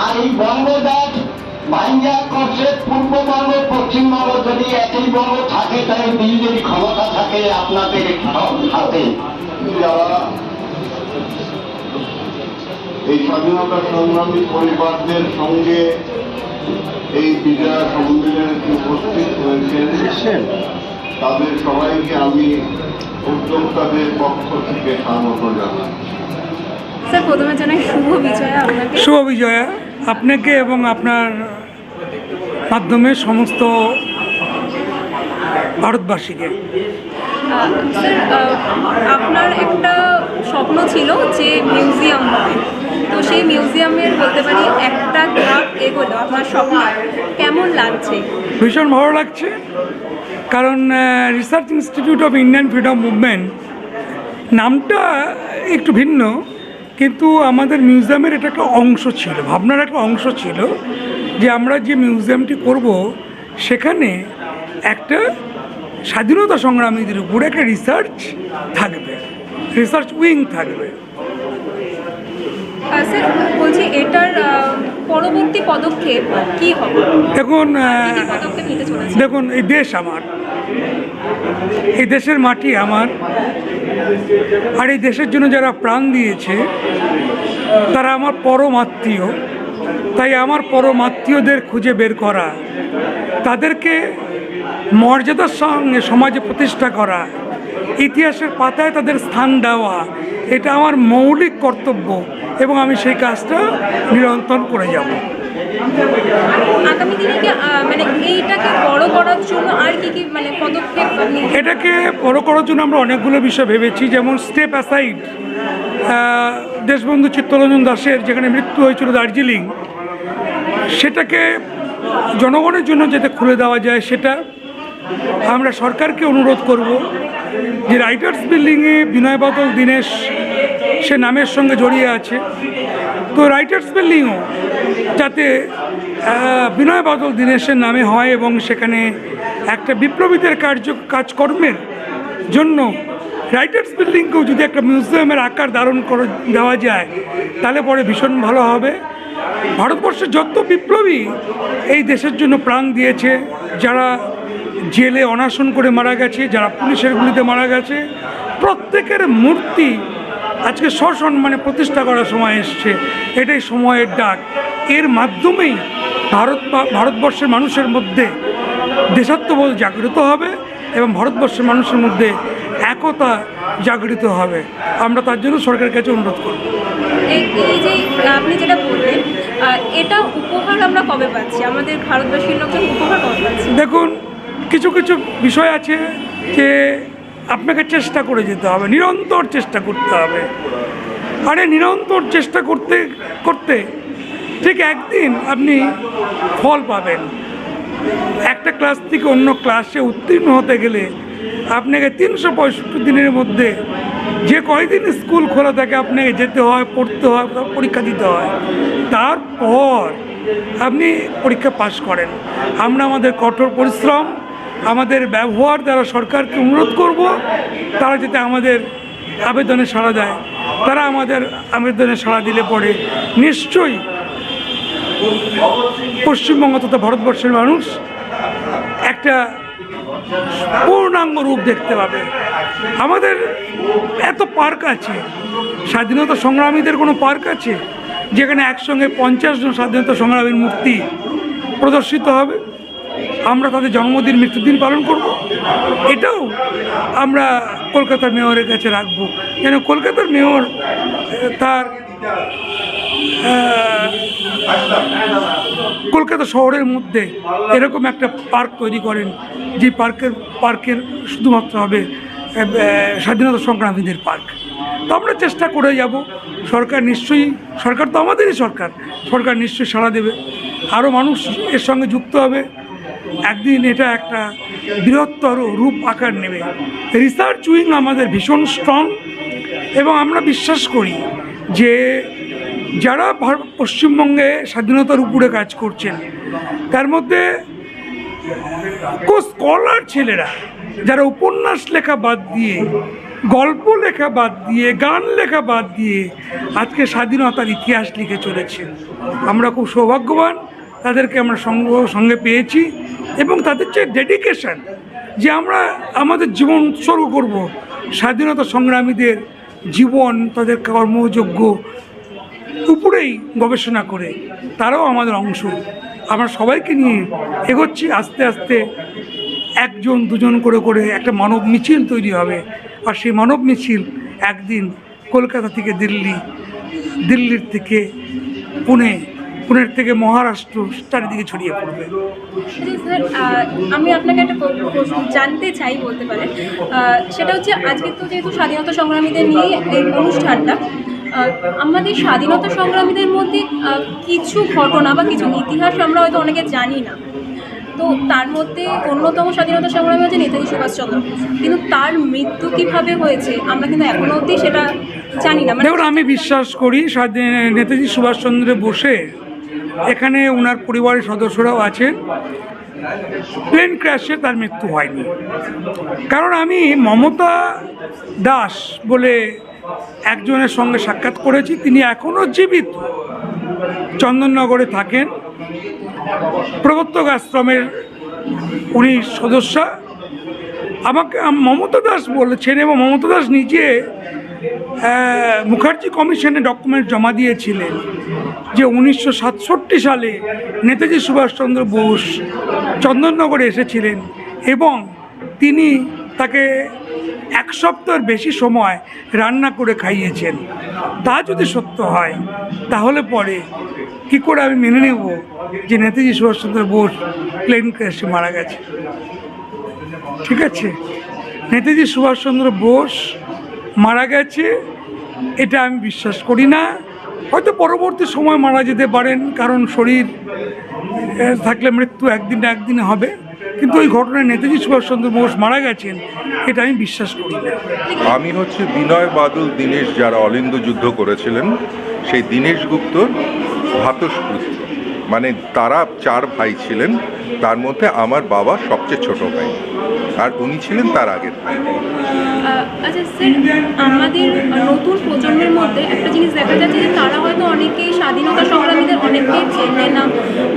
আর এই বঙ্গদেশ ভাইঙ্গা করছে পূর্ববঙ্গ পশ্চিমবঙ্গ যদি একই বঙ্গ থাকে তাহলে দিল্লির ক্ষমতা থাকে আপনাদের হাতে। যারা এই স্বাধীনতা সংগ্রামী পরিবারদের সঙ্গে এই বিজয়া সম্মেলনে উপস্থিত হয়েছেন তাদের সবাইকে আমি উদ্যোক্তাদের পক্ষ থেকে স্বাগত জানাই স্যার প্রথমে জানাই শুভ বিজয়া আপনাকে। শুভ বিজয়া। আপনাকে এবং আপনার মাধ্যমে সমস্ত ভারতবাসীকে। আপনার একটা স্বপ্ন ছিল যে মিউজিয়াম হবে। তো সেই মিউজিয়ামের বলতে পারি একটা ধাপ এগোলো আপনার স্বপ্ন। কেমন লাগছে? ভীষণ ভালো লাগছে। কারণ research institute of Indian freedom movement নামটা একটু ভিন্ন। কিন্তু আমাদের মিউজিয়ামের এটা একটা অংশ ছিল ভাবনার একটা অংশ ছিল যে আমরা যে মিউজিয়ামটি করব সেখানে একটা স্বাধীনতা সংগ্রামীদের উপরে একটা রিসার্চ থাকবে রিসার্চ উইং থাকবে। বলছি এটার পরবর্তী পদক্ষেপ কি হবে? দেখুন দেখুন এই দেশ আমার এই দেশের মাটি আমার আর এই দেশের জন্য যারা প্রাণ দিয়েছে, তারা আমার পরম আত্মীয়। তাই আমার পরম আত্মীয়দের খুঁজে বের করা, তাদেরকে মর্যাদার সঙ্গে সমাজে প্রতিষ্ঠা করা, ইতিহাসের পাতায় তাদের স্থান দেওয়া, এটা আমার মৌলিক কর্তব্য এবং আমি সেই কাজটা নিরন্তর করে যাব। আগামী দিনে কি মানে এইটাকে বড় করার জন্য আর কি কি মানে পদক্ষেপ এটাকে বড় করার জন্য আমরা অনেকগুলো বিষয় ভেবেছি, যেমন স্টেপ অ্যাসাইড দেশবন্ধু চিত্তরঞ্জন দাসের যেখানে মৃত্যু হয়েছিল দার্জিলিং, সেটাকে জনগণের জন্য যাতে খুলে দেওয়া যায়, সেটা আমরা সরকারকে অনুরোধ করব যে রাইটার্স বিল্ডিংয়ে বিনয় বাদল দীনেশ সে নামের সঙ্গে জড়িয়ে আছে। তো রাইটার্স বিল্ডিংও যাতে বিনয় বাদল দীনেশের নামে হয় এবং সেখানে একটা বিপ্লবীদের কার্য, কাজকর্মের জন্য রাইটার্স বিল্ডিংকেও যদি একটা মিউজিয়ামের আকার ধারণ করে, দেওয়া যায়, তাহলে পরে ভীষণ ভালো হবে। ভারতবর্ষের যত বিপ্লবী এই দেশের জন্য প্রাণ দিয়েছে, যারা জেলে অনাশন করে মারা গেছে, যারা পুলিশের গুলিতে মারা গেছে, প্রত্যেকের মূর্তি আজকে সসম্মানে প্রতিষ্ঠা করার সময় এসছে। এটাই সময়ের ডাক। এর মাধ্যমেই ভারত ভারতবর্ষের মানুষের মধ্যে দেশাত্মবোধ জাগ্রত হবে এবং ভারতবর্ষের মানুষের মধ্যে একতা জাগৃত হবে। আমরা তার জন্য সরকারের কাছে অনুরোধ করব। এই এই যে আপনি যেটা বললেন এটা উপহার আমরা কবে পাচ্ছি? আমাদের ভারতবাসীর লোকজন উপহার কবে পাচ্ছি? দেখুন কিছু কিছু বিষয় আছে যে আপনাকে চেষ্টা করে যেতে হবে, নিরন্তর চেষ্টা করতে হবে। আরে, নিরন্তর চেষ্টা করতে করতে ঠিক একদিন আপনি ফল পাবেন। একটা ক্লাস থেকে অন্য ক্লাসে উত্তীর্ণ হতে গেলে আপনাকে তিনশো পঁয়ষট্টি দিনের মধ্যে যে কয়দিন স্কুল খোলা থাকে আপনাকে যেতে হয়, পড়তে হয় পরীক্ষা দিতে হয়। তারপর আপনি পরীক্ষা পাশ করেন। আমরা আমাদের কঠোর পরিশ্রম আমাদের ব্যবহার দ্বারা সরকারকে অনুরোধ করব, তারা যাতে আমাদের আবেদনে সাড়া দেয়। তারা আমাদের আবেদনে সাড়া দিলে পরে নিশ্চয়ই পশ্চিমবঙ্গ তথা ভারতবর্ষের মানুষ একটা পূর্ণাঙ্গ রূপ দেখতে পাবে। আমাদের এত পার্ক আছে, স্বাধীনতা সংগ্রামীদের কোনো পার্ক আছে, যেখানে একসঙ্গে পঞ্চাশ জন স্বাধীনতা সংগ্রামীর মূর্তি প্রদর্শিত হবে? আমরা তাদের জন্মদিন, মৃত্যুদিন পালন করব। এটাও আমরা কলকাতার মেয়রের কাছে রাখব। যেন কলকাতার মেয়র, তার কলকাতা শহরের মধ্যে এরকম একটা পার্ক তৈরি করেন, যে পার্কের পার্কের শুধুমাত্র হবে স্বাধীনতা সংগ্রামীদের পার্ক। তো আমরা চেষ্টা করে যাব। সরকার নিশ্চয়ই, সরকার তো আমাদেরই সরকার। সরকার নিশ্চয়ই সাড়া দেবে। আরও মানুষ এর সঙ্গে যুক্ত হবে। একদিন এটা একটা বৃহত্তর রূপ আকার নেবে। রিসার্চ উইং আমাদের ভীষণ স্ট্রং এবং আমরা বিশ্বাস করি যে যারা পশ্চিমবঙ্গে স্বাধীনতার উপরে কাজ করছেন, তার মধ্যে স্কলার ছেলেরা, যারা উপন্যাস লেখা বাদ দিয়ে, গল্প লেখা বাদ দিয়ে, গান লেখা বাদ দিয়ে আজকে স্বাধীনতার ইতিহাস লিখে চলেছে আমরা খুব সৌভাগ্যবান তাদেরকে আমরা সঙ্গ, সঙ্গে পেয়েছি এবং তাদের যে ডেডিকেশন যে আমরা আমাদের জীবন উৎসর্গ করব, স্বাধীনতা সংগ্রামীদের জীবন, তাদের কর্মযোগ্য উপরেই গবেষণা করে, তারাও আমাদের অংশ। আমরা সবাইকে নিয়ে এগোচ্ছি, আস্তে আস্তে একজন, দুজন করে করে একটা মানব মিছিল তৈরি হবে। আর সেই মানব মিছিল একদিন কলকাতা থেকে দিল্লি, দিল্লির থেকে পুনে পুনের থেকে মহারাষ্ট্র চারিদিকে ছড়িয়ে পড়বে। স্যার আমি আপনাকে একটা জানতে চাই বলতে পারেন। সেটা হচ্ছে আজকে তো যেহেতু স্বাধীনতা সংগ্রামীদের নিয়ে এই অনুষ্ঠানটা আমাদের স্বাধীনতা সংগ্রামীদের মধ্যে কিছু ঘটনা বা কিছু ইতিহাস আমরা হয়তো অনেকে জানি না। তো তার মধ্যে অন্যতম স্বাধীনতা সংগ্রামী হচ্ছে নেতাজি সুভাষচন্দ্র। কিন্তু তার মৃত্যু কীভাবে হয়েছে আমরা কিন্তু এখনও অবধি সেটা জানি না। মানে দেখুন আমি বিশ্বাস করি স্বাধীন নেতাজি সুভাষচন্দ্র বসে এখানে ওনার পরিবারের সদস্যরাও আছেন। প্লেন ক্র্যাশে তার মৃত্যু হয়নি। কারণ আমি মমতা দাস বলে একজনের সঙ্গে সাক্ষাৎ করেছি। তিনি এখনও জীবিত। চন্দননগরে থাকেন। প্রবর্তক আশ্রমের উনি সদস্যা। আমাকে মমতা দাস বলেছেন এবং মমতা দাস নিজে মুখার্জি কমিশনে ডকুমেন্ট জমা দিয়েছিলেন যে উনিশশো সাতষট্টি সালে নেতাজি সুভাষচন্দ্র বোস চন্দননগরে এসেছিলেন এবং তিনি তাকে এক সপ্তাহের বেশি সময় রান্না করে খাইয়েছেন। তা যদি সত্য হয়, তাহলে পরে কী করে আমি মেনে নেব যে নেতাজি সুভাষচন্দ্র বোস প্লেন ক্র্যাশে মারা গেছে? ঠিক আছে? নেতাজি সুভাষচন্দ্র বোস মারা গেছে, এটা আমি বিশ্বাস করি না। হয়তো পরবর্তী সময় মারা যেতে পারেন, কারণ শরীর থাকলে মৃত্যু একদিন না একদিন হবে। কিন্তু ওই ঘটনায় নেতাজি সুভাষচন্দ্র বোস মারা গেছেন, এটা আমি বিশ্বাস করি না। আমি হচ্ছে বিনয় বাদল, দীনেশ, যারা অলিন্দ যুদ্ধ করেছিলেন, সেই দীনেশ গুপ্তর ভাতস্পুত্র মানে তারা চার ভাই ছিলেন, তার মধ্যে আমার বাবা সবচেয়ে ছোট ভাই। আর উনি ছিলেন তার আগের ভাই। আচ্ছা স্যার, আমাদের নতুন প্রজন্মের মধ্যে একটা জিনিস দেখা যাচ্ছে যে তারা হয়তো অনেকেই স্বাধীনতা সংগ্রামীদের অনেকেই চেনে না,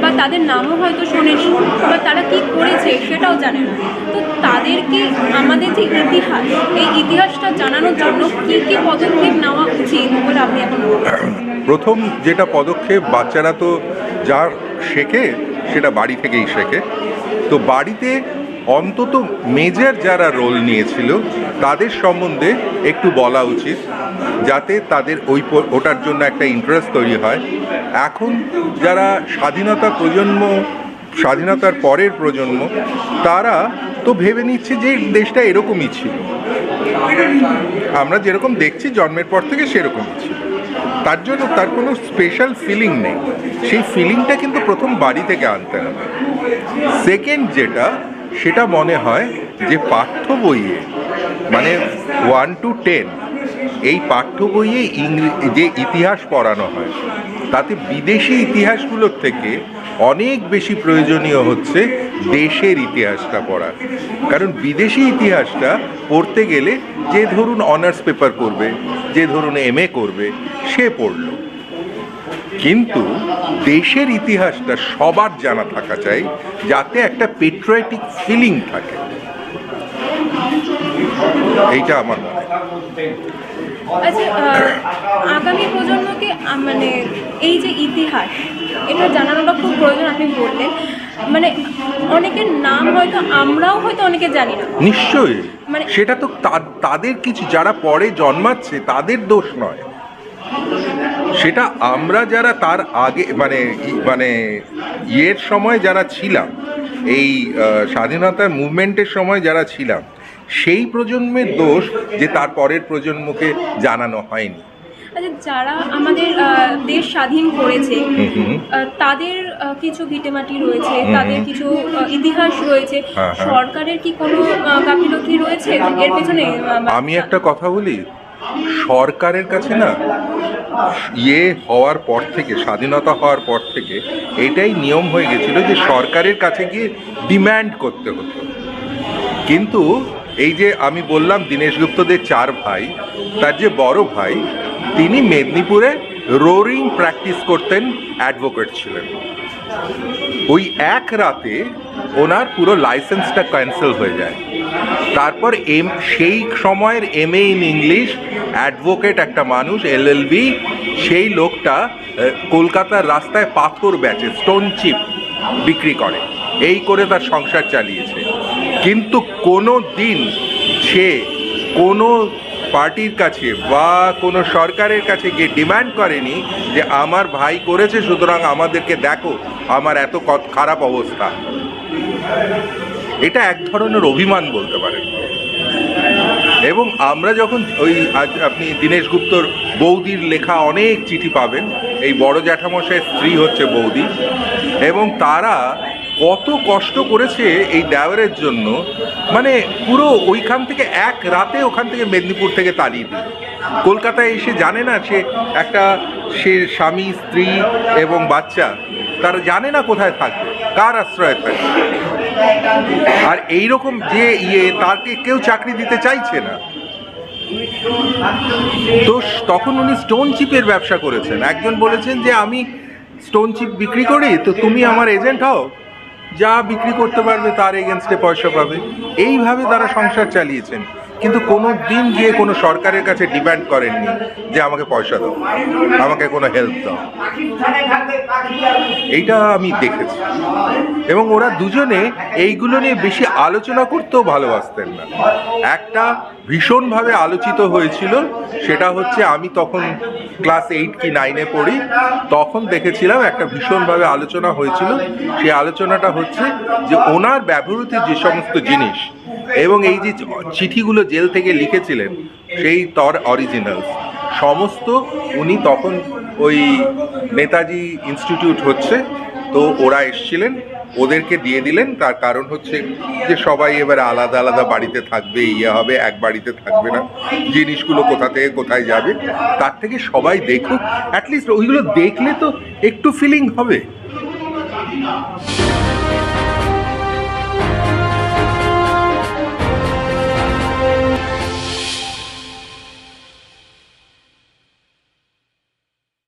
বা তাদের নামও হয়তো শোনেনি, বা তারা কি করেছে সেটাও জানে না। তো তাদেরকে আমাদের যে ইতিহাস, এই ইতিহাসটা জানানোর জন্য কী কী পদক্ষেপ নেওয়া উচিত বলে আপনি এখন? প্রথম যেটা পদক্ষেপ বাচ্চারা তো যা শেখে, সেটা বাড়ি থেকেই শেখে। তো বাড়িতে অন্তত মেজর যারা রোল নিয়েছিল, তাদের সম্বন্ধে একটু বলা উচিত, যাতে তাদের ওই ওটার জন্য একটা ইন্টারেস্ট তৈরি হয়। এখন যারা স্বাধীনতা প্রজন্ম, স্বাধীনতার পরের প্রজন্ম, তারা তো ভেবে নিচ্ছে যে দেশটা এরকমই ছিল। আমরা যেরকম দেখছি, জন্মের পর থেকে সেরকমই ছিল। তার জন্য তার কোনো স্পেশাল ফিলিং নেই। সেই ফিলিংটা কিন্তু প্রথম বাড়ি থেকে আনতে হবে। সেকেন্ড যেটা, সেটা মনে হয় যে পাঠ্য বইয়ে মানে ওয়ান টু টেন এই পাঠ্য বইয়ে যে ইতিহাস পড়ানো হয়, তাতে বিদেশি ইতিহাসগুলোর থেকে অনেক বেশি প্রয়োজনীয় হচ্ছে দেশের ইতিহাসটা পড়া। কারণ বিদেশি ইতিহাসটা পড়তে গেলে যে ধরুন অনার্স পেপার করবে, যে ধরুন এম করবে, সে পড়ল। কিন্তু দেশের ইতিহাসটা সবার জানা থাকা চাই, যাতে একটা পেট্রোয়েটিক ফিলিং থাকে। এইটা আমার মনে আচ্ছা আগামী প্রজন্মকে মানে এই যে ইতিহাস, এটা জানানোটা খুব প্রয়োজন আপনি বললেন। মানে অনেকের নাম হয়তো আমরাও হয়তো অনেকে জানি না। নিশ্চয়ই। মানে- সেটা তো তাদের কিছু যারা পরে জন্মাচ্ছে তাদের দোষ নয়। সেটা আমরা যারা তার আগে মানে মানে ইয়ের সময় যারা ছিলাম এই স্বাধীনতার মুভমেন্টের সময় যারা ছিলাম সেই প্রজন্মের দোষ যে তার পরের প্রজন্মকে জানানো হয়নি। যারা আমাদের দেশ স্বাধীন করেছে তাদের কিছু ভিটেমাটি রয়েছে তাদের কিছু ইতিহাস রয়েছে হ্যাঁ, হ্যাঁ। সরকারের কি কোনো গাফিলতি রয়েছে? এর পেছনে আমি একটা কথা বলি সরকারের কাছে না ইয়ে হওয়ার পর থেকে স্বাধীনতা হওয়ার পর থেকে এটাই নিয়ম হয়ে গেছিল যে সরকারের কাছে গিয়ে ডিম্যান্ড করতে হতো। কিন্তু এই যে আমি বললাম দীনেশ গুপ্তদের চার ভাই তার যে বড় ভাই তিনি মেদিনীপুরে রোরিং প্র্যাকটিস করতেন, অ্যাডভোকেট ছিলেন। ওই এক রাতে ওনার পুরো লাইসেন্সটা ক্যান্সেল হয়ে যায়। তারপর এম, সেই সময়ের M A in English, advocate একটা মানুষ এলএলবি সেই লোকটা কলকাতার রাস্তায় পাথর বেচে, স্টোন চিপ বিক্রি করে। এই করে তার সংসার চালিয়েছে। কিন্তু কোনো দিন সে কোনো পার্টির কাছে বা কোনো সরকারের কাছে গিয়ে ডিমান্ড করেনি যে আমার ভাই করেছে, সুতরাং আমাদেরকে দেখো আমার এত কত- খারাপ অবস্থা। এটা এক ধরনের অভিমান বলতে পারেন। এবং আমরা যখন ওই আজ আপনি দীনেশ গুপ্তর বৌদির লেখা অনেক চিঠি পাবেন, এই বড় জ্যাঠামশাইয়ের স্ত্রী হচ্ছে বৌদি, এবং তারা কত কষ্ট করেছে এই দেওয়ারের জন্য। মানে পুরো ওইখান থেকে এক রাতে ওখান থেকে মেদিনীপুর থেকে তাড়িয়ে দিল। কলকাতায় এসে জানে না সে একটা সে স্বামী, স্ত্রী এবং বাচ্চা, তারা জানে না কোথায় থাকবে, কার আশ্রয়ে থাকবে। আর এই রকম যে ইয়ে তাকে কেউ চাকরি দিতে চাইছে না। তো তখন উনি স্টোন চিপের ব্যবসা করেছেন। একজন বলেছেন যে, আমি স্টোন চিপ বিক্রি করি, তো তুমি আমার এজেন্ট হও। যা বিক্রি করতে পারবে তার এগেনস্টে পয়সা পাবে। এইভাবে তারা সংসার চালিয়েছেন। কিন্তু কোনো দিন গিয়ে কোনো সরকারের কাছে ডিমান্ড করেননি যে আমাকে পয়সা দাও, আমাকে কোনো হেল্প দাও। এইটা আমি দেখেছি। এবং ওরা দুজনে এইগুলো নিয়ে বেশি আলোচনা করতেও ভালোবাসতেন না। একটা ভীষণভাবে আলোচিত হয়েছিল, সেটা হচ্ছে আমি তখন ক্লাস এইট কি নাইনে পড়ি, তখন দেখেছিলাম একটা ভীষণভাবে আলোচনা হয়েছিল। সেই আলোচনাটা হচ্ছে যে ওনার ব্যবহৃত যে সমস্ত জিনিস এবং এই যে চিঠিগুলো জেল থেকে লিখেছিলেন, সেই তর অরিজিনালস সমস্ত উনি তখন ওই নেতাজি ইনস্টিটিউট হচ্ছে, তো ওরা এসছিলেন ওদেরকে দিয়ে দিলেন, তার কারণ হচ্ছে যে সবাই এবার আলাদা আলাদা বাড়িতে থাকবে ইয়ে হবে, এক বাড়িতে থাকবে না। জিনিসগুলো কোথা থেকে কোথায় যাবে, তার থেকে সবাই দেখুক। অ্যাটলিস্ট ওইগুলো দেখলে তো একটু ফিলিং হবে।